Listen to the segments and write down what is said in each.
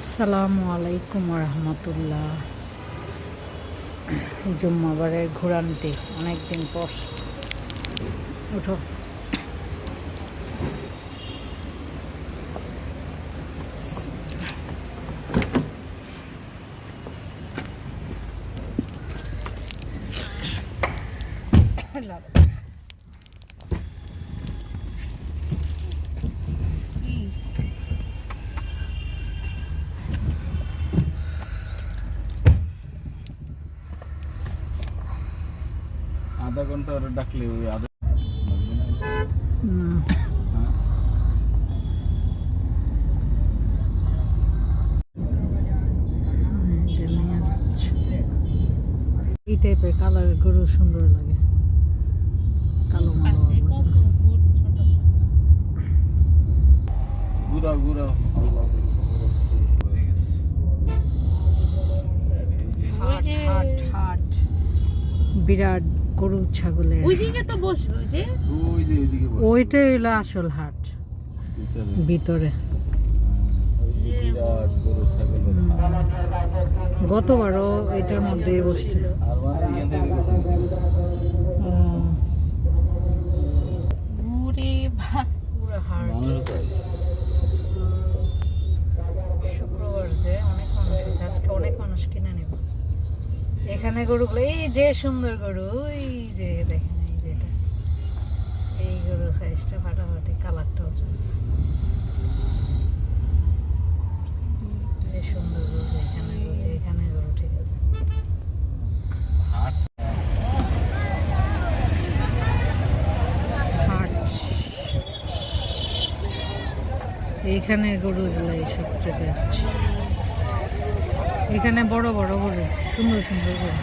আসসালামু আলাইকুম রহমতুল্লাহ জুম্মাবারের ঘোরানটি অনেকদিন পর। উঠো আধা ঘণ্টা ওরা ডাকলে ওই আধা? এই টাইপের কালার গরু সুন্দর লাগে। কালো গুড়া গুড়া হয়ে বিরাট গরু ছাগলের ওইদিকে তো বসে রয়েছে ওই যে? ওইদিকে বসে। ওইটাই হলো আসল হাট। ভিতরে। গতবারও এটার মধ্যে বসছে। আর মানে ভা- পুরো হাট মানুষও তো আছে। শুক্রবার যে অনেক মানুষ আছে আজকে অনেক মানুষ কিনে নেব এখানে গরুগুলো, এই যে সুন্দর গরু, ওই যে দেখেন, এই যে এটা। এই গরু সাইজটা ফাটাফাটি কালারটাও যে সুন্দর গরু, এখানে গরু এখানে গরু, ঠিক আছে। এইখানে গরুগুলাই সবচেয়ে বেস্ট এখানে বড় বড় গরু সুন্দর সুন্দর গরু।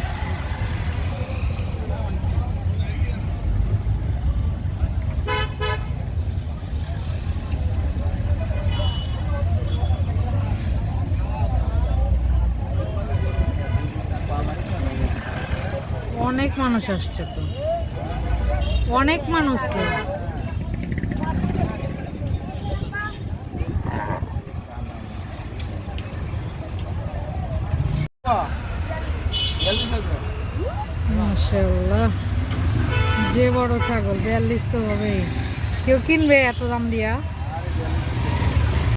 অনেক মানুষ আসছে তো। অনেক মানুষ তো। যে বড় ছাগল বিয়াল্লিশ তো হবেই। কেউ কিনবে এত দাম দিয়া?